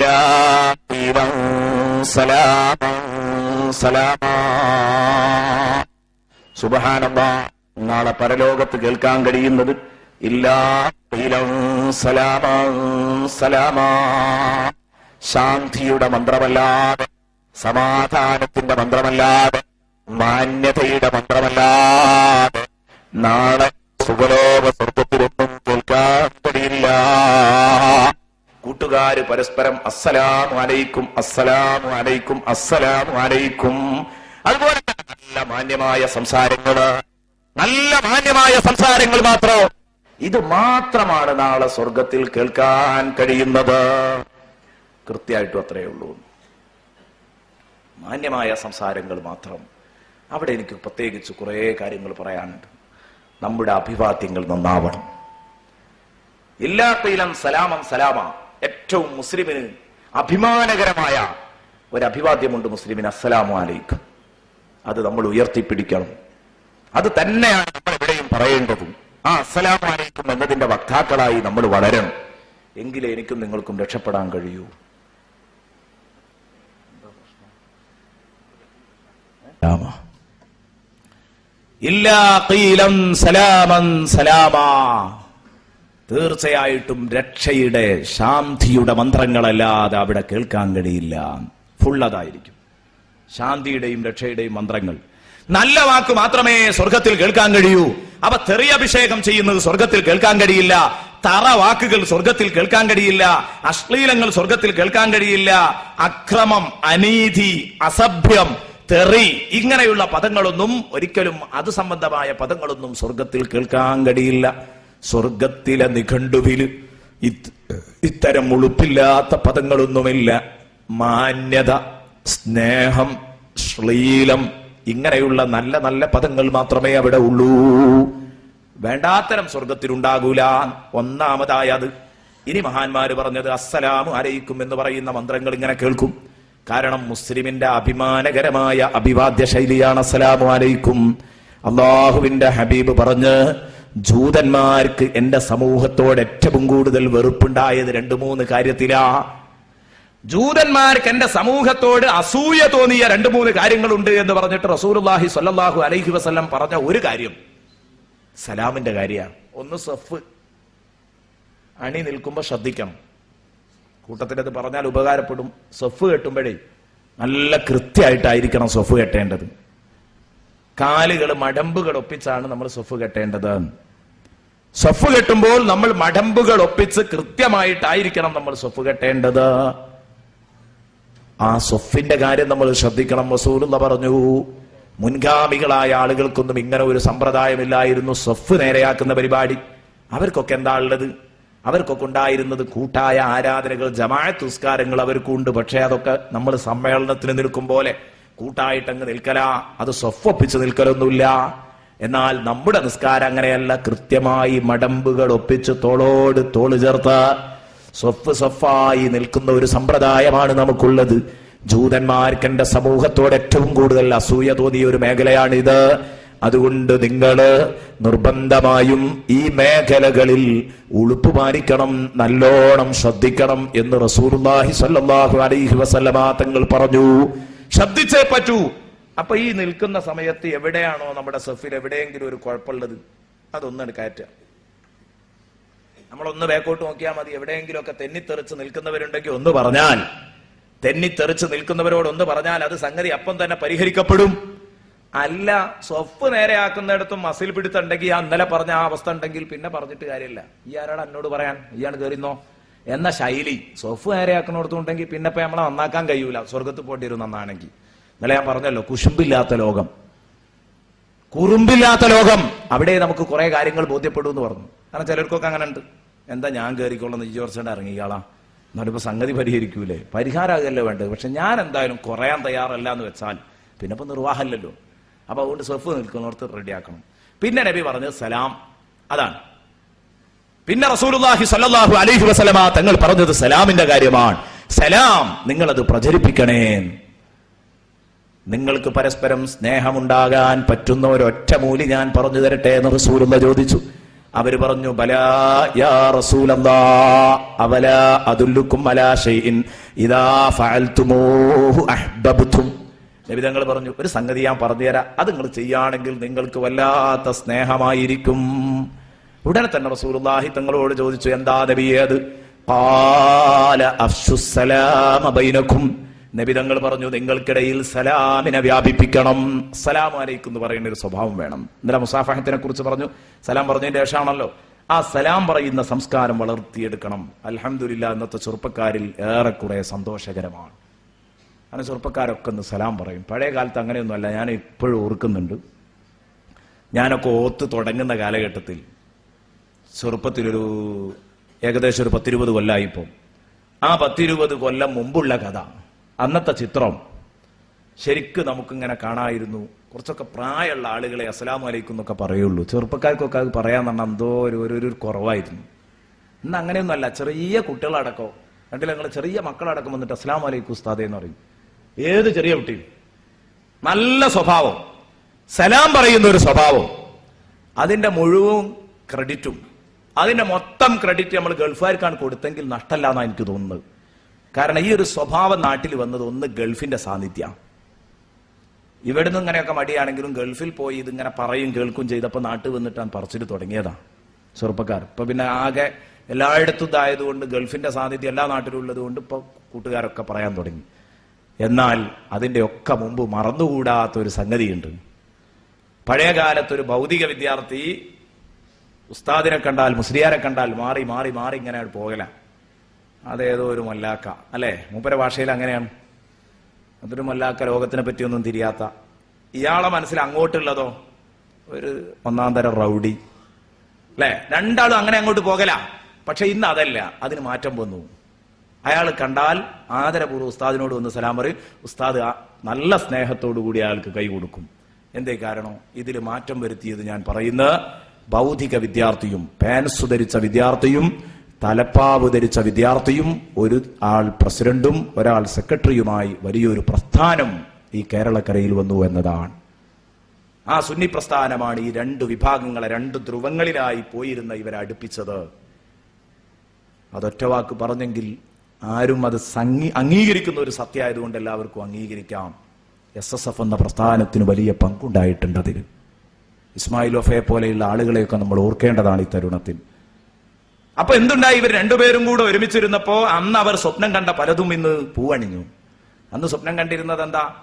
إلا قيلا سلاما سلاما സുബഹാനല്ലാ നാളെ പരലോകത്ത് കേൾക്കാൻ കഴിയുന്നത് ഇല്ലാ ഖീലൻ സലാമാ സലാമാ ശാന്തിയുടെ മന്ത്രമല്ലാതെ സമാധാനത്തിന്റെ മന്ത്രമല്ലാതെ മാന്യതയുടെ മന്ത്രമല്ലാതെ നാളെ സുഖലോക സ്വർഗത്തിലൊന്നും കേൾക്കാൻ കഴിയില്ല കൂട്ടുകാര് പരസ്പരം അസ്സലാമു അലൈക്കും അസ്സലാമു അലൈക്കും അസ്സലാമു അലൈക്കും. അതുപോലെ നല്ല മാന്യമായ സംസാരങ്ങൾ. നല്ല മാന്യമായ സംസാരങ്ങൾ മാത്രം. ഇത് മാത്രമാണ് നാളെ സ്വർഗത്തിൽ കേൾക്കാൻ കഴിയുന്നത്. കൃത്യമായിട്ടും അത്രയേ ഉള്ളൂ. മാന്യമായ സംസാരങ്ങൾ മാത്രം. അവിടെ എനിക്ക് പ്രത്യേകിച്ച് കുറേ കാര്യങ്ങൾ പറയാനുണ്ട്. നമ്മുടെ അഭിവാദ്യങ്ങൾ നന്നാവണം. കൈലം സലാമം സലാമ. ഏറ്റവും മുസ്ലിമിന് അഭിമാനകരമായ ഒരു അഭിവാദ്യമുണ്ട് മുസ്ലിമിന് അസ്സലാമു അലൈക്കും. അത് നമ്മൾ ഉയർത്തിപ്പിടിക്കണം. അത് തന്നെയാണ് നമ്മൾ എവിടെയും പറയേണ്ടതും. ആ അസ്സലാമു അലൈക്കും എന്നതിന്റെ വക്താക്കളായി നമ്മൾ വളരണം. എങ്കിലേ എനിക്കും നിങ്ങൾക്കും രക്ഷപ്പെടാൻ കഴിയൂ. ഇല്ലാ സലാമൻ സലാമാ. തീർച്ചയായിട്ടും രക്ഷയുടെ ശാന്തിയുടെ മന്ത്രങ്ങളല്ലാതെ അവിടെ കേൾക്കാൻ കഴിയില്ല. ഫുള്ളതായിരിക്കും ശാന്തിയുടെയും രക്ഷയുടെയും മന്ത്രങ്ങൾ. നല്ല വാക്ക് മാത്രമേ സ്വർഗത്തിൽ കേൾക്കാൻ കഴിയൂ. അവ തെറിയഭിഷേകം ചെയ്യുന്നത് സ്വർഗത്തിൽ കേൾക്കാൻ കഴിയില്ല. തറ വാക്കുകൾ സ്വർഗത്തിൽ കേൾക്കാൻ കഴിയില്ല. അശ്ലീലങ്ങൾ സ്വർഗത്തിൽ കേൾക്കാൻ കഴിയില്ല. അക്രമം അനീതി അസഭ്യം തെറി ഇങ്ങനെയുള്ള പദങ്ങളൊന്നും ഒരിക്കലും അത് സംബന്ധമായ പദങ്ങളൊന്നും സ്വർഗത്തിൽ കേൾക്കാൻ കഴിയില്ല. സ്വർഗത്തിലെ നിഘണ്ടുവിൽ ഇത്- ഇത്തരം ഉളുപ്പില്ലാത്ത പദങ്ങളൊന്നുമില്ല. മാന്യത സ്നേഹം ശ്ലീലം ഇങ്ങനെയുള്ള നല്ല നല്ല പദങ്ങൾ മാത്രമേ അവിടെ ഉള്ളൂ. വേണ്ടാത്തരം സ്വർഗത്തിലുണ്ടാകൂല. ഒന്നാമതായ അത്. ഇനി മഹാന്മാര് പറഞ്ഞത് അസ്സലാമു അലൈക്കും എന്ന് പറയുന്ന മന്ത്രങ്ങൾ ഇങ്ങനെ കേൾക്കും. കാരണം മുസ്ലിമിന്റെ അഭിമാനകരമായ അഭിവാദ്യ ശൈലിയാണ് അസ്സലാമു അലൈക്കും. അള്ളാഹുവിന്റെ ഹബീബ് പറഞ്ഞ് ജൂതന്മാർക്ക് എന്റെ സമൂഹത്തോട് ഏറ്റവും കൂടുതൽ വെറുപ്പുണ്ടായത് രണ്ടു മൂന്ന് കാര്യത്തിലാ. ജൂതന്മാർക്ക് എന്റെ സമൂഹത്തോട് അസൂയ തോന്നിയ രണ്ടു മൂന്ന് കാര്യങ്ങളുണ്ട് എന്ന് പറഞ്ഞിട്ട് റസൂലുള്ളാഹി സ്വല്ലല്ലാഹു അലൈഹി വസ്ലം പറഞ്ഞ ഒരു കാര്യം. സലാമിന്റെ കാര്യമാണ് ഒന്ന് സഫ്. അണി നിൽക്കുമ്പോ ശ്രദ്ധിക്കണം. കൂട്ടത്തിലത് പറഞ്ഞാൽ ഉപകാരപ്പെടും. സഫ് കെട്ടുമ്പോഴേ നല്ല കൃത്യമായിട്ടായിരിക്കണം സഫ് കെട്ടേണ്ടത്. കാലുകൾ മടമ്പുകൾ ഒപ്പിച്ചാണ് നമ്മൾ സ്വഫ് കെട്ടേണ്ടത്. സ്വഫ് കെട്ടുമ്പോൾ നമ്മൾ മടമ്പുകൾ ഒപ്പിച്ച് കൃത്യമായിട്ടായിരിക്കണം നമ്മൾ സ്വഫ് കെട്ടേണ്ടത്. ആ സ്വഫിന്റെ കാര്യം നമ്മൾ ശ്രദ്ധിക്കണം റസൂലുള്ള പറഞ്ഞു. മുൻഗാമികളായ ആളുകൾക്കൊന്നും ഇങ്ങനെ ഒരു സമ്പ്രദായമില്ലായിരുന്നു. സ്വഫ് നേരെയാക്കുന്ന പരിപാടി. അവർക്കൊക്കെ എന്താ ഉള്ളത്? അവർക്കൊക്കെ ഉണ്ടായിരുന്നത് കൂട്ടായ ആരാധനകൾ ജമാഅത്ത് നിസ്കാരങ്ങൾ അവർക്കുണ്ട്. പക്ഷേ അതൊക്കെ നമ്മൾ സമ്മേളനത്തിന് നിൽക്കും പോലെ കൂട്ടായിട്ടങ്ങ് നിൽക്കല. അത് സ്വഫൊപ്പിച്ച് നിൽക്കലൊന്നുമില്ല. എന്നാൽ നമ്മുടെ നിസ്കാരം അങ്ങനെയല്ല. കൃത്യമായി മടമ്പുകൾ ഒപ്പിച്ച് തോളോട് തോൾ ചേർത്ത് സ്വഫ് സ്വഫായി നിൽക്കുന്ന ഒരു സമ്പ്രദായമാണ് നമുക്കുള്ളത്. ജൂതന്മാർക്ക് എന്റെ സമൂഹത്തോട് ഏറ്റവും കൂടുതൽ അസൂയ തോന്നിയ ഒരു മേഖലയാണിത്. അതുകൊണ്ട് നിങ്ങൾ നിർബന്ധമായും ഈ മേഖലകളിൽ ഉളുപ്പ് പാലിക്കണം നല്ലോണം ശ്രദ്ധിക്കണം എന്ന് സ്വല്ലല്ലാഹു അലൈഹി വസല്ലമ തങ്ങൾ പറഞ്ഞു. ശ്രദ്ധിച്ചേ പറ്റൂ. അപ്പൊ ഈ നിൽക്കുന്ന സമയത്ത് എവിടെയാണോ നമ്മുടെ സഫിൽ എവിടെയെങ്കിലും ഒരു കുഴപ്പമുള്ളത് അതൊന്നാണ് കയറ്റുക. നമ്മളൊന്ന് ബാക്കോട്ട് നോക്കിയാൽ മതി. എവിടെയെങ്കിലുമൊക്കെ തെന്നിത്തെറിച്ച് നിൽക്കുന്നവരുണ്ടെങ്കിൽ ഒന്ന് പറഞ്ഞാൽ തെന്നിത്തെറിച്ച് നിൽക്കുന്നവരോട് ഒന്ന് പറഞ്ഞാൽ അത് സംഗതി അപ്പം തന്നെ പരിഹരിക്കപ്പെടും. അല്ല സ്വപ്പ് നേരെയാക്കുന്നിടത്തും മസിൽ പിടുത്തുണ്ടെങ്കിൽ ആ ഇന്നലെ പറഞ്ഞ ആ അവസ്ഥ ഉണ്ടെങ്കിൽ പിന്നെ പറഞ്ഞിട്ട് കാര്യമില്ല. ഈ ആരാണ് എന്നോട് പറയാൻ? ഇയാൾ കയറിന്നോ എന്ന ശൈലി. സ്വഫ് നേരെയാക്കുന്നിടത്തുണ്ടെങ്കിൽ പിന്നെ ഇപ്പൊ നമ്മളെ നന്നാക്കാൻ കഴിയൂല. സ്വർഗത്ത് വരും നന്നാണെങ്കിൽ. ഇന്നലെ ഞാൻ പറഞ്ഞല്ലോ കുശുമ്പില്ലാത്ത ലോകം. കുറുമ്പില്ലാത്ത ലോകം. അവിടെ നമുക്ക് കുറെ കാര്യങ്ങൾ ബോധ്യപ്പെടും എന്ന് പറഞ്ഞു. കാരണം ചിലർക്കൊക്കെ അങ്ങനെ ഉണ്ട് എന്താ ഞാൻ കയറിക്കൊള്ളുന്ന ഈ ജോർച്ചേണ്ട ഇറങ്ങിക്കാളാ. എന്നാലും ഇപ്പൊ സംഗതി പരിഹരിക്കൂലേ? പരിഹാരമാകല്ലോ വേണ്ടത്? പക്ഷെ ഞാൻ എന്തായാലും കുറയാൻ തയ്യാറല്ല എന്ന് വെച്ചാൽ പിന്നെ ഇപ്പൊ നിർവാഹമല്ലല്ലോ. അപ്പൊ അതുകൊണ്ട് സെഫ് നിൽക്കുന്നവർക്ക് റെഡിയാക്കണം പിന്നെ നബി പറഞ്ഞത് സലാം. അതാണ്. പിന്നെ റസൂലുള്ളാഹി സ്വല്ലല്ലാഹു അലൈഹി വസലമ തങ്ങൾ പറഞ്ഞത് സലാമിന്റെ കാര്യമാണ്. സലാം നിങ്ങൾ അത് പ്രചരിപ്പിക്കണേ. നിങ്ങൾക്ക് പരസ്പരം സ്നേഹമുണ്ടാകാൻ പറ്റുന്ന ഒരൊറ്റ മൂലി ഞാൻ പറഞ്ഞു തരട്ടെ എന്ന് റസൂലുള്ള ചോദിച്ചു. അവർ പറഞ്ഞു ബലാ യാ റസൂലല്ലാ അവല അലാ ഷൈഇൻ ഇദാ പറഞ്ഞു ഒരു സംഗതി ഞാൻ പറഞ്ഞുതരാം അത് നിങ്ങൾ ചെയ്യുകയാണെങ്കിൽ നിങ്ങൾക്ക് വല്ലാത്ത സ്നേഹമായിരിക്കും. ഉടനെ തന്നെ റസൂലുള്ളാഹി തങ്ങളോട് ചോദിച്ചു എന്താ നബിയെ അത് അഫ്ശുസ്സലാമ ബൈനക്കും. നബി തങ്ങൾ പറഞ്ഞു നിങ്ങൾക്കിടയിൽ സലാമിനെ വ്യാപിപ്പിക്കണം. സലാം അലൈക്കും എന്ന് പറയുന്ന ഒരു സ്വഭാവം വേണം. ഇന്നലെ മുസാഫഹത്തിനെ കുറിച്ച് പറഞ്ഞു സലാം പറഞ്ഞതിന്റെ ശേഷമാണല്ലോ. ആ സലാം പറയുന്ന സംസ്കാരം വളർത്തിയെടുക്കണം. അലഹമില്ല ഇന്നത്തെ ചെറുപ്പക്കാരിൽ ഏറെക്കുറെ സന്തോഷകരമാണ്. അങ്ങനെ ചെറുപ്പക്കാരൊക്കെ ഒന്ന് സലാം പറയും. പഴയ കാലത്ത് അങ്ങനെയൊന്നുമല്ല ഞാൻ ഇപ്പോഴും ഓർക്കുന്നുണ്ട്. ഞാനൊക്കെ ഓത്ത് തുടങ്ങുന്ന കാലഘട്ടത്തിൽ ചെറുപ്പത്തിലൊരു ഏകദേശം ഒരു പത്തിരുപത് കൊല്ലമായി ഇപ്പം ആ പത്തിരുപത് കൊല്ലം മുമ്പുള്ള കഥ അന്നത്തെ ചിത്രം ശരിക്ക് നമുക്കിങ്ങനെ കാണായിരുന്നു. കുറച്ചൊക്കെ പ്രായമുള്ള ആളുകളെ അസ്സലാമു അലൈക്കും എന്നൊക്കെ പറയുള്ളൂ. ചെറുപ്പക്കാർക്കൊക്കെ അത് പറയാൻ പറഞ്ഞാൽ എന്തോ ഒരു ഒരു കുറവായിരുന്നു. ഇന്ന് അങ്ങനെയൊന്നുമല്ല. ചെറിയ കുട്ടികളടക്കോ രണ്ടിൽ ഞങ്ങൾ ചെറിയ മക്കളടക്കം വന്നിട്ട് അസ്സലാമു അലൈക്കും ഉസ്താദേ എന്ന് പറയും. ഏത് ചെറിയ കുട്ടിയും? നല്ല സ്വഭാവം. സലാം പറയുന്ന ഒരു സ്വഭാവം. അതിന്റെ മുഴുവൻ ക്രെഡിറ്റും അതിന്റെ മൊത്തം ക്രെഡിറ്റ് നമ്മൾ ഗൾഫുകാർക്കാണ് കൊടുത്തെങ്കിൽ നഷ്ടമല്ല എന്നാണ് എനിക്ക് തോന്നുന്നത്. കാരണം ഈ ഒരു സ്വഭാവം നാട്ടിൽ വന്നത് ഒന്ന് ഗൾഫിന്റെ സാന്നിധ്യമാണ് ഇവിടുന്ന് ഇങ്ങനെയൊക്കെ മടിയാണെങ്കിലും ഗൾഫിൽ പോയി ഇതിങ്ങനെ പറയും കേൾക്കും ചെയ്തപ്പോൾ നാട്ടിൽ വന്നിട്ടാണ് പറച്ചിട്ട് തുടങ്ങിയതാ ചെറുപ്പക്കാർ. ഇപ്പൊ പിന്നെ ആകെ എല്ലായിടത്തും ഇതായതുകൊണ്ട് ഗൾഫിന്റെ സാന്നിധ്യം എല്ലാ നാട്ടിലും ഉള്ളത് കൊണ്ട് ഇപ്പൊ കൂട്ടുകാരൊക്കെ പറയാൻ തുടങ്ങി. എന്നാൽ അതിന്റെ ഒക്കെ മുമ്പ് മറന്നുകൂടാത്ത ഒരു സംഗതിയുണ്ട്. പഴയ കാലത്തൊരു ഭൗതിക വിദ്യാർത്ഥി ഉസ്താദിനെ കണ്ടാൽ മുസ്ലിയാരെ കണ്ടാൽ മാറി മാറി മാറി ഇങ്ങനെ പോകല. അതേതോ ഒരു മല്ലാക്ക. അല്ലേ? മൂപ്പര ഭാഷയിൽ അങ്ങനെയാണ്. അതൊരു മല്ലാക്ക ലോകത്തിനെ പറ്റിയൊന്നും തിരിയാത്ത. ഇയാളെ മനസ്സിൽ അങ്ങോട്ടുള്ളതോ ഒരു ഒന്നാം തരം റൗഡി. അല്ലെ? രണ്ടാളും അങ്ങനെ അങ്ങോട്ട് പോകല. പക്ഷെ ഇന്ന് അതല്ല. അതിന് മാറ്റം വന്നു. അയാൾ കണ്ടാൽ ആദരപൂർവം ഉസ്താദിനോട് വന്ന് സലാം പറയും ഉസ്താദ് നല്ല സ്നേഹത്തോടു കൂടി അയാൾക്ക് കൈ കൊടുക്കും. എന്തേ കാരണം? ഇതിൽ മാറ്റം വരുത്തിയത് ഞാൻ പറയുന്ന ബൗദ്ധിക വിദ്യാർത്ഥിയും പാൻസ് ധരിച്ച വിദ്യാർത്ഥിയും തലപ്പാവ് ധരിച്ച വിദ്യാർത്ഥിയും ഒരു ആൾ പ്രസിഡന്റും ഒരാൾ സെക്രട്ടറിയുമായി വലിയൊരു പ്രസ്ഥാനം ഈ കേരളക്കരയിൽ വന്നു എന്നതാണ്. ആ സുന്നി പ്രസ്ഥാനമാണ് ഈ രണ്ട് വിഭാഗങ്ങളെ രണ്ട് ധ്രുവങ്ങളിലായി പോയിരുന്ന ഇവരെ അടുപ്പിച്ചത്. അതൊറ്റ വാക്ക് പറഞ്ഞെങ്കിൽ ആരും അത് അംഗീകരിക്കുന്ന ഒരു സത്യമായതുകൊണ്ട് എല്ലാവർക്കും അംഗീകരിക്കാം. എസ് എസ് എഫ് എന്ന പ്രസ്ഥാനത്തിന് വലിയ പങ്കുണ്ടായിട്ടുണ്ട് അതിൽ ഇസ്മായിൽ ഒഫയെ പോലെയുള്ള ആളുകളെയൊക്കെ നമ്മൾ ഓർക്കേണ്ടതാണ് ഈ തരുണത്തിൽ. അപ്പൊ എന്തുണ്ടായി? ഇവർ രണ്ടുപേരും കൂടെ ഒരുമിച്ചിരുന്നപ്പോ അന്ന് അവർ സ്വപ്നം കണ്ട പലതും ഇന്ന് പൂവണിഞ്ഞു. അന്ന് സ്വപ്നം കണ്ടിരുന്നത് എന്താ?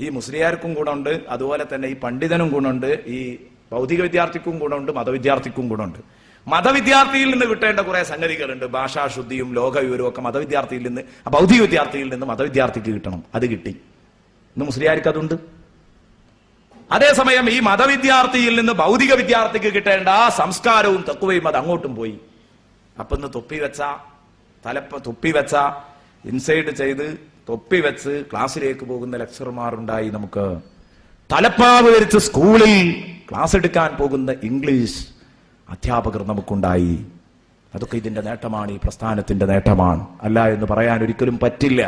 ഈ മുസ്ലിയാർക്കും ഗുണമുണ്ട് അതുപോലെ തന്നെ ഈ പണ്ഡിതനും ഗുണമുണ്ട് ഈ ഭൗതിക വിദ്യാർത്ഥിക്കും ഗുണമുണ്ട് മതവിദ്യാർത്ഥിക്കും ഗുണമുണ്ട്. മതവിദ്യാർത്ഥിയിൽ നിന്ന് കിട്ടേണ്ട കുറെ സംഗതികളുണ്ട്. ഭാഷാശുദ്ധിയും ലോകവിവരവും ഒക്കെ മതവിദ്യാർത്ഥിയിൽ നിന്ന് ഭൗതിക വിദ്യാർത്ഥിയിൽ നിന്ന് മതവിദ്യാർത്ഥിക്ക് കിട്ടണം. അത് കിട്ടി. ഇന്ന് മുസ്ലിയാർക്ക് അതുണ്ട് അതേസമയം ഈ മതവിദ്യാർത്ഥിയിൽ നിന്ന് ഭൗതിക വിദ്യാർത്ഥിക്ക് കിട്ടേണ്ട ആ സംസ്കാരവും തക്കുവയും അത് അങ്ങോട്ടും പോയി. അപ്പൊ ഇന്ന് തൊപ്പി വെച്ച തലപ്പ തൊപ്പി വെച്ച ഇൻസൈഡ് ചെയ്ത് തൊപ്പി വെച്ച് ക്ലാസ്സിലേക്ക് പോകുന്ന ലെക്ചർമാരുണ്ടായി നമുക്ക്. തലപ്പാവ് ധരിച്ച് സ്കൂളിൽ ക്ലാസ് എടുക്കാൻ പോകുന്ന ഇംഗ്ലീഷ് അധ്യാപകർ നമുക്കുണ്ടായി. അതൊക്കെ ഇതിന്റെ നേട്ടമാണ് ഈ പ്രസ്ഥാനത്തിന്റെ നേട്ടമാണ്. അല്ല എന്ന് പറയാൻ ഒരിക്കലും പറ്റില്ല.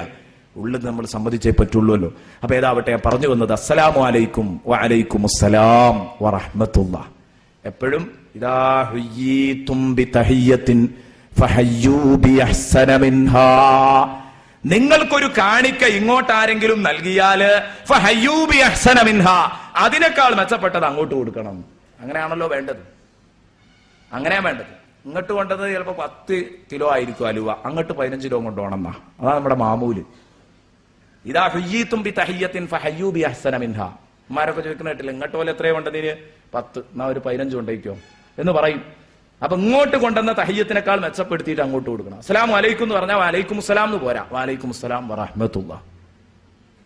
ഉള്ളത് നമ്മൾ സമ്മതിച്ചേ പറ്റുള്ളൂല്ലോ അപ്പൊ ഏതാവട്ടെ പറഞ്ഞു വന്നത് അസ്സലാമു അലൈക്കും വലൈക്കും അസ്സലാം വറഹ്മത്തുള്ള എപ്പോഴും ഇതാ ബിഅഹ്സന മിൻഹാ. നിങ്ങൾക്കൊരു കാണിക്ക ഇങ്ങോട്ട് ആരെങ്കിലും നൽകിയാൽ അതിനേക്കാൾ മെച്ചപ്പെട്ടത് അങ്ങോട്ട് കൊടുക്കണം. അങ്ങനെയാണല്ലോ വേണ്ടത്. അങ്ങനെയാ വേണ്ടത്. ഇങ്ങോട്ട് കൊണ്ടത് ചിലപ്പോ പത്ത് കിലോ ആയിരിക്കും അലുവ. അങ്ങോട്ട് പതിനഞ്ച് കിലോ കൊണ്ടുപോകണം എന്നാ. അതാണ് നമ്മുടെ മാമൂൽ. ഇതാ ഹുയ്യീത്തും ബി തഹയ്യത്തിൻ ഫഹയ്യൂ ബി അഹ്സന മിൻഹ. ഉമ്മാരൊക്കെ ചോദിക്കുന്ന കേട്ടില്ല ഇങ്ങോട്ട് പോലെ എത്രയോ കൊണ്ടതിന് പത്ത് എന്നാ ഒരു പതിനഞ്ച് കൊണ്ടേക്കോ. എന്ന് പറയും. അപ്പൊ ഇങ്ങോട്ട് കൊണ്ടുവന്ന തഹയ്യത്തിനേക്കാൾ മെച്ചപ്പെടുത്തിയിട്ട് അങ്ങോട്ട് കൊടുക്കണം. അസ്സലാം വലൈക്കും എന്ന് പറഞ്ഞാൽ വലൈക്കും അസ്സലാം എന്ന് പോരാ. വലൈക്കും അസ്സലാം വറഹ്മത്തുള്ള.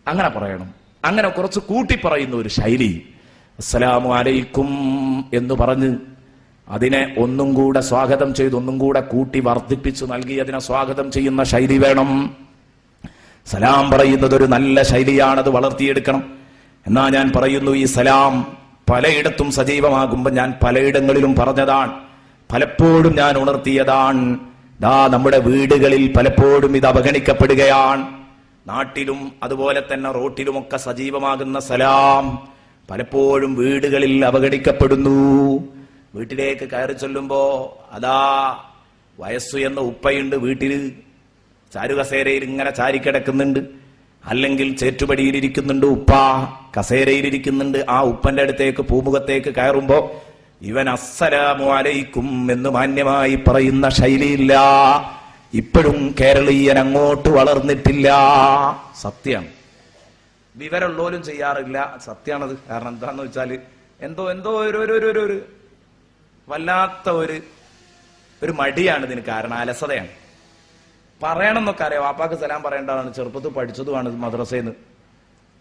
അങ്ങനെ പറയണം. അങ്ങനെ കുറച്ച് കൂട്ടി പറയുന്ന ഒരു ശൈലി. അസ്സലാമു അലൈക്കും എന്ന് പറഞ്ഞ് അതിനെ ഒന്നും കൂടെ സ്വാഗതം ചെയ്ത് ഒന്നും കൂടെ കൂട്ടി വർദ്ധിപ്പിച്ചു നൽകി അതിനെ സ്വാഗതം ചെയ്യുന്ന ശൈലി വേണം. സലാം പറയുന്നത് ഒരു നല്ല ശൈലിയാണത് വളർത്തിയെടുക്കണം. എന്നാ ഞാൻ പറയുന്നു ഈ സലാം പലയിടത്തും സജീവമാകുമ്പോൾ ഞാൻ പലയിടങ്ങളിലും പറഞ്ഞതാണ്. പലപ്പോഴും ഞാൻ ഉണർത്തിയതാണ്. ദാ നമ്മുടെ വീടുകളിൽ പലപ്പോഴും ഇത് അവഗണിക്കപ്പെടുകയാണ്. നാട്ടിലും അതുപോലെ തന്നെ റോട്ടിലുമൊക്കെ സജീവമാകുന്ന സലാം പലപ്പോഴും വീടുകളിൽ അവഗണിക്കപ്പെടുന്നു. വീട്ടിലേക്ക് കയറി ചൊല്ലുമ്പോ അതാ വയസ്സു എന്ന ഉപ്പയുണ്ട് വീട്ടിൽ ചാരുകസേരയിൽ ഇങ്ങനെ ചാരിക്കിടക്കുന്നുണ്ട്. അല്ലെങ്കിൽ ചേറ്റുപടിയിൽ ഇരിക്കുന്നുണ്ട് ഉപ്പ. കസേരയിൽ ഇരിക്കുന്നുണ്ട് ആ ഉപ്പന്റെ അടുത്തേക്ക് പൂമുഖത്തേക്ക് കയറുമ്പോ ഇവൻ അസ്സലാമു അലൈക്കും എന്ന് മാന്യമായി പറയുന്ന ശൈലിയില്ല. ഇപ്പോഴും കേരളീയൻ അങ്ങോട്ട് വളർന്നിട്ടില്ല. സത്യം. വിവരമുള്ളവരും ചെയ്യാറില്ല. സത്യമാണത് കാരണം എന്താന്ന് വെച്ചാൽ എന്തോ എന്തോ ഒരു ഒരു ഒരു ഒരു വല്ലാത്ത ഒരു ഒരു മടിയാണ് ഇതിന് കാരണം. അലസതയാണ്. പറയണം എന്നൊക്കെ അറിയാം. വാപ്പാക്ക് സലാം പറയേണ്ടതാണ്. ചെറുപ്പത്തിൽ പഠിച്ചതുമാണ് മദ്രസയിൽ നിന്ന്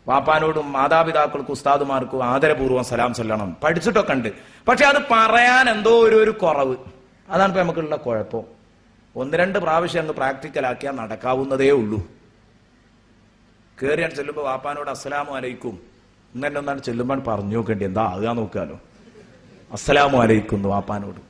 വാപ്പാനോടും മാതാപിതാക്കൾക്കും ഉസ്താദുമാർക്കും ആദരപൂർവം സലാം ചൊല്ലണം. പഠിച്ചിട്ടൊക്കെ ഉണ്ട്. പക്ഷെ അത് പറയാൻ എന്തോ ഒരു ഒരു കുറവ്. അതാണ് ഇപ്പൊ നമുക്കുള്ള കുഴപ്പം. ഒന്ന് രണ്ട് പ്രാവശ്യം അങ്ങ് പ്രാക്ടിക്കലാക്കിയാൽ നടക്കാവുന്നതേ ഉള്ളൂ. കയറിയാൻ ചെല്ലുമ്പോൾ വാപ്പാനോട് അസ്സലാമു അലൈക്കും. ഇന്നെ ഒന്നാണ് ചെല്ലുമ്പോൾ പറഞ്ഞു നോക്കേണ്ടി എന്താ ആകുക നോക്കാലോ. അസ്സലാമു അലൈക്കും വാപ്പാനോട്.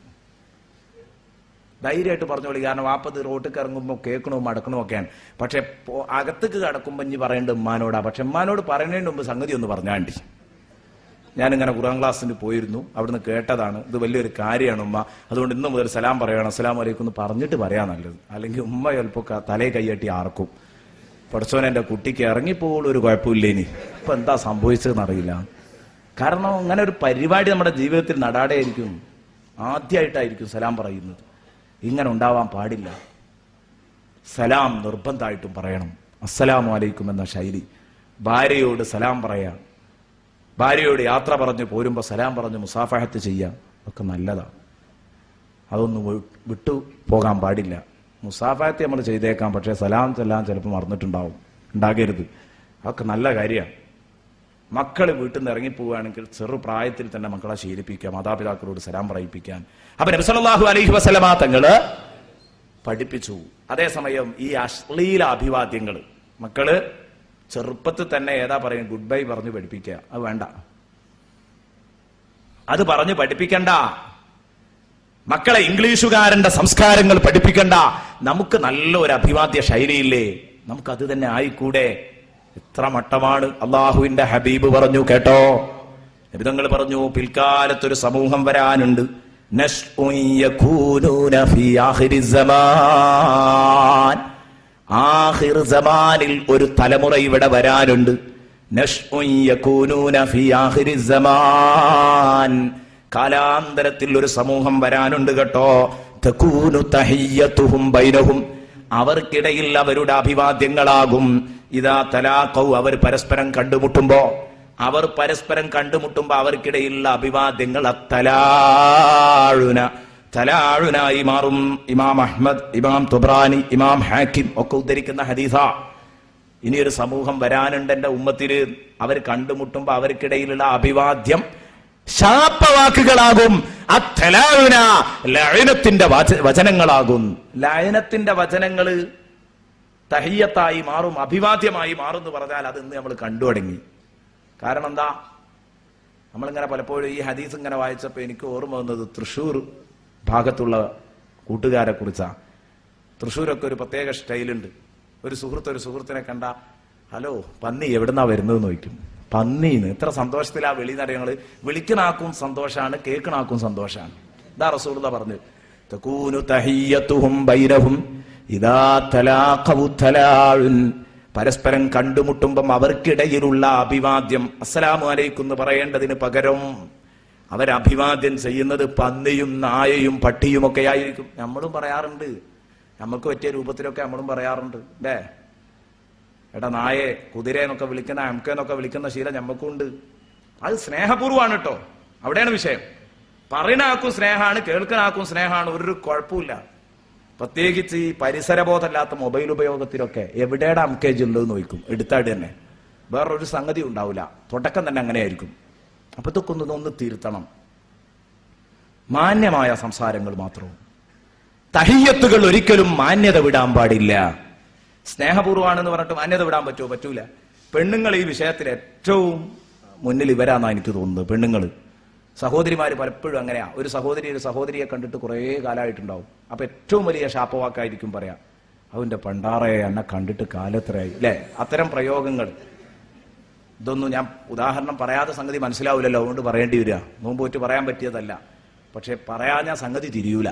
ധൈര്യമായിട്ട് പറഞ്ഞോളി. കാരണം വാപ്പത് റോട്ടിൽ ഇറങ്ങുമ്പോൾ കേൾക്കണോ മടക്കണോ ഒക്കെയാണ്. പക്ഷെ അകത്തേക്ക് കടക്കുമ്പോൾ ഇനി പറയേണ്ട ഉമ്മാനോടാ. പക്ഷെ ഉമ്മാനോട് പറയുന്നതിന് മുമ്പ് സംഗതി ഒന്ന് പറഞ്ഞാണ്ടി ഞാനിങ്ങനെ ഖുറാൻ ക്ലാസ്സിന് പോയിരുന്നു. അവിടുന്ന് കേട്ടതാണ്. ഇത് വലിയൊരു കാര്യമാണ് ഉമ്മ. അതുകൊണ്ട് ഇന്ന് മുതൽ സലാം പറയണം അസ്സലാം വലൈക്കും എന്ന് പറഞ്ഞിട്ട് പറയാൻ നല്ലത്. അല്ലെങ്കിൽ ഉമ്മ ചിലപ്പോൾ തലേ കൈയട്ടി ആർക്കും. പഠിച്ചോൻ എന്റെ കുട്ടിക്ക് ഇറങ്ങിപ്പോകുള്ള ഒരു കുഴപ്പമില്ല ഇനി. ഇപ്പൊ എന്താ സംഭവിച്ചതെന്ന് അറിയില്ല. കാരണം അങ്ങനെ ഒരു പരിപാടി നമ്മുടെ ജീവിതത്തിൽ നടാടെയായിരിക്കും ആദ്യമായിട്ടായിരിക്കും സലാം പറയുന്നത്. ഇങ്ങനെ ഉണ്ടാവാൻ പാടില്ല. സലാം നിർബന്ധമായിട്ടും പറയണം. അസ്സലാമു അലൈക്കും എന്ന ശൈലി. ഭാര്യയോട് സലാം പറയാ. ഭാര്യയോട് യാത്ര പറഞ്ഞ് പോരുമ്പോൾ സലാം പറഞ്ഞ് മുസാഫഹത്ത് ചെയ്യാം. ഒക്കെ നല്ലതാണ് അതൊന്നും വിട്ടു പോകാൻ പാടില്ല. മുസാഫഹത്ത് നമ്മൾ ചെയ്തേക്കാം. പക്ഷേ സലാം ചെല്ലാം ചിലപ്പോൾ മറന്നിട്ടുണ്ടാവും. ഉണ്ടാകരുത്. അതൊക്കെ നല്ല കാര്യമാണ് മക്കൾ വീട്ടിൽ നിന്ന് ഇറങ്ങിപ്പോവുകയാണെങ്കിൽ ചെറുപ്രായത്തിൽ തന്നെ മക്കളെ ശീലിപ്പിക്കുക മാതാപിതാക്കളോട് സലാം പറയിപ്പിക്കാൻ. അപ്പൊ നബ്സലാഹു അലഹി വസല്ലമ തങ്ങൾ പഠിപ്പിച്ചു. അതേസമയം ഈ അശ്ലീല അഭിവാദ്യങ്ങൾ മക്കൾ ചെറുപ്പത്തിൽ തന്നെ ഏതാ പറയും ഗുഡ് ബൈ പറഞ്ഞു പഠിപ്പിക്കുക. അത് വേണ്ട. അത് പറഞ്ഞു പഠിപ്പിക്കണ്ട. മക്കളെ ഇംഗ്ലീഷുകാരന്റെ സംസ്കാരങ്ങൾ പഠിപ്പിക്കണ്ട. നമുക്ക് നല്ല ഒരു അഭിവാദ്യ ശൈലിയില്ലേ? നമുക്ക് അത് തന്നെ ആയിക്കൂടെ? എത്ര മട്ടമാണ് അള്ളാഹുവിന്റെ ഹബീബ് പറഞ്ഞു കേട്ടോ. നിബിതങ്ങൾ പറഞ്ഞു പിൽക്കാലത്തൊരു സമൂഹം വരാനുണ്ട്. ഒരു തലമുറ ഇവിടെ വരാനുണ്ട്. കാലാന്തരത്തിൽ ഒരു സമൂഹം വരാനുണ്ട് കേട്ടോ. തഹിയ്യത്തുഹും ബൈനഹും. അവർക്കിടയിൽ അവരുടെ അഭിവാദ്യങ്ങളാകും. ഇതാ തലാഖവും അവർ പരസ്പരം കണ്ടുമുട്ടുമ്പോ അവർ പരസ്പരം കണ്ടുമുട്ടുമ്പോ അവർക്കിടയിലുള്ള അഭിവാദ്യങ്ങൾ അത്തലാഴുന. തലാഴുനായി മാറും ഇമാം അഹ്മദ് ഇമാം തുബ്രാനി ഇമാം ഹാക്കിം ഒക്കെ ഉദ്ധരിക്കുന്ന ഹദീസ. ഇനിയൊരു സമൂഹം വരാനുണ്ട് എന്റെ ഉമ്മത്തിൽ. അവർ കണ്ടുമുട്ടുമ്പോ അവർക്കിടയിലുള്ള അഭിവാദ്യം ശാപവാക്കുകളാകും. ലയനത്തിന്റെ വചനങ്ങളാകും. ലയനത്തിന്റെ വചനങ്ങൾ തഹിയത്തായി മാറും അഭിവാദ്യമായി മാറും എന്ന് പറഞ്ഞാൽ അത് ഇന്ന് നമ്മൾ കണ്ടു തുടങ്ങി. കാരണം എന്താ? നമ്മളിങ്ങനെ പലപ്പോഴും ഈ ഹദീസ് ഇങ്ങനെ വായിച്ചപ്പോൾ എനിക്ക് ഓർമ്മ വന്നത് തൃശ്ശൂർ ഭാഗത്തുള്ള കൂട്ടുകാരെ കുറിച്ചാണ് തൃശ്ശൂരൊക്കെ ഒരു പ്രത്യേക സ്റ്റൈലുണ്ട്. ഒരു സുഹൃത്ത് ഒരു സുഹൃത്തിനെ കണ്ട ഹലോ പന്നി എവിടുന്നാ വരുന്നത് ചോദിക്കും. പന്നീന്ന് എത്ര സന്തോഷത്തിലാ വെളി ഞങ്ങൾ. വിളിക്കണാക്കും സന്തോഷാണ് കേൾക്കണാക്കും സന്തോഷാണ്. ഇതാ റസൂർദ പറഞ്ഞു തകൂനു തഹിയ്യത്തുഹും തലാഖവു തലാഉൻ. പരസ്പരം കണ്ടുമുട്ടുമ്പം അവർക്കിടയിലുള്ള അഭിവാദ്യം. അസ്സലാമു അലൈക്കും എന്ന് പറയേണ്ടതിന് പകരം അവരഭിവാദ്യം ചെയ്യുന്നത് പന്നിയും നായയും പട്ടിയും ഒക്കെ ആയിരിക്കും. നമ്മളും പറയാറുണ്ട്. നമുക്ക് പറ്റിയ രൂപത്തിലൊക്കെ നമ്മളും പറയാറുണ്ട്. അല്ലേ? എടാ നായെ കുതിരയെന്നൊക്കെ വിളിക്കുന്ന അംക്കെന്നൊക്കെ വിളിക്കുന്ന ശീലം നമുക്കുണ്ട് അത് സ്നേഹപൂർവമാണ് കേട്ടോ. അവിടെയാണ് വിഷയം. പറയുന്ന ആക്കും സ്നേഹമാണ് കേൾക്കുന്ന ആക്കും സ്നേഹമാണ്. ഒരു കുഴപ്പമില്ല പ്രത്യേകിച്ച് ഈ പരിസരബോധമില്ലാത്ത മൊബൈൽ ഉപയോഗത്തിലൊക്കെ എവിടെയാണ് അംക്കേജ് ഉള്ളത് നോക്കും എടുത്തായിട്ട് തന്നെ. വേറൊരു സംഗതി ഉണ്ടാവില്ല തുടക്കം തന്നെ അങ്ങനെയായിരിക്കും. അപ്പൊ ഇതൊക്കെ ഒന്ന് ഒന്ന് തിരുത്തണം. മാന്യമായ സംസാരങ്ങൾ മാത്രവും തഹിയത്തുകൾ ഒരിക്കലും മാന്യത വിടാൻ പാടില്ല. സ്നേഹപൂർവമാണെന്ന് പറഞ്ഞിട്ട് മാന്യത വിടാൻ പറ്റുമോ? പറ്റൂല. പെണ്ണുങ്ങൾ ഈ വിഷയത്തിൽ ഏറ്റവും മുന്നിൽ ഇവരാന്നാ എനിക്ക് തോന്നുന്നത്. പെണ്ണുങ്ങൾ. സഹോദരിമാര് പലപ്പോഴും അങ്ങനെയാ. ഒരു സഹോദരി ഒരു സഹോദരിയെ കണ്ടിട്ട് കുറേ കാലമായിട്ടുണ്ടാവും അപ്പൊ ഏറ്റവും വലിയ ശാപവാക്കായിരിക്കും പറയാം അവന്റെ പണ്ടാറയെ എന്നെ കണ്ടിട്ട് കാലത്രയായി? അല്ലേ അത്തരം പ്രയോഗങ്ങൾ. ഇതൊന്നും ഞാൻ ഉദാഹരണം പറയാതെ സംഗതി മനസ്സിലാവില്ലല്ലോ അതുകൊണ്ട് പറയേണ്ടി വരിക. നോമ്പ് പോയിട്ട് പറയാൻ പറ്റിയതല്ല. പക്ഷെ പറയാഞ്ഞ സംഗതി തിരിയൂല.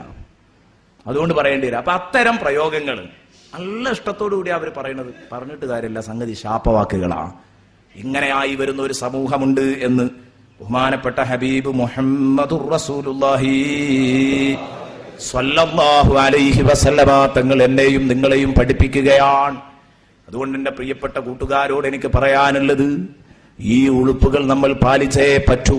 അതുകൊണ്ട് പറയേണ്ടി വരിക. അപ്പൊ അത്തരം പ്രയോഗങ്ങൾ നല്ല ഇഷ്ടത്തോടു കൂടി അവർ പറയുന്നത് പറഞ്ഞിട്ട് കാര്യമില്ല സംഗതി ശാപവാക്കുകളാ. ഇങ്ങനെയായി വരുന്ന ഒരു സമൂഹമുണ്ട് എന്ന് ബഹുമാനപ്പെട്ട ഹബീബ് മുഹമ്മദുർ റസൂലുള്ളാഹി സ്വല്ലല്ലാഹു അലൈഹി വസല്ലമ തങ്ങൾ എന്നെയും നിങ്ങളെയും പഠിപ്പിക്കുകയാണ്. അതുകൊണ്ട് എന്റെ പ്രിയപ്പെട്ട കൂട്ടുകാരോട് എനിക്ക് പറയാനുള്ളത് ഈ ഉളുപ്പുകൾ നമ്മൾ പാലിച്ചേ പറ്റൂ.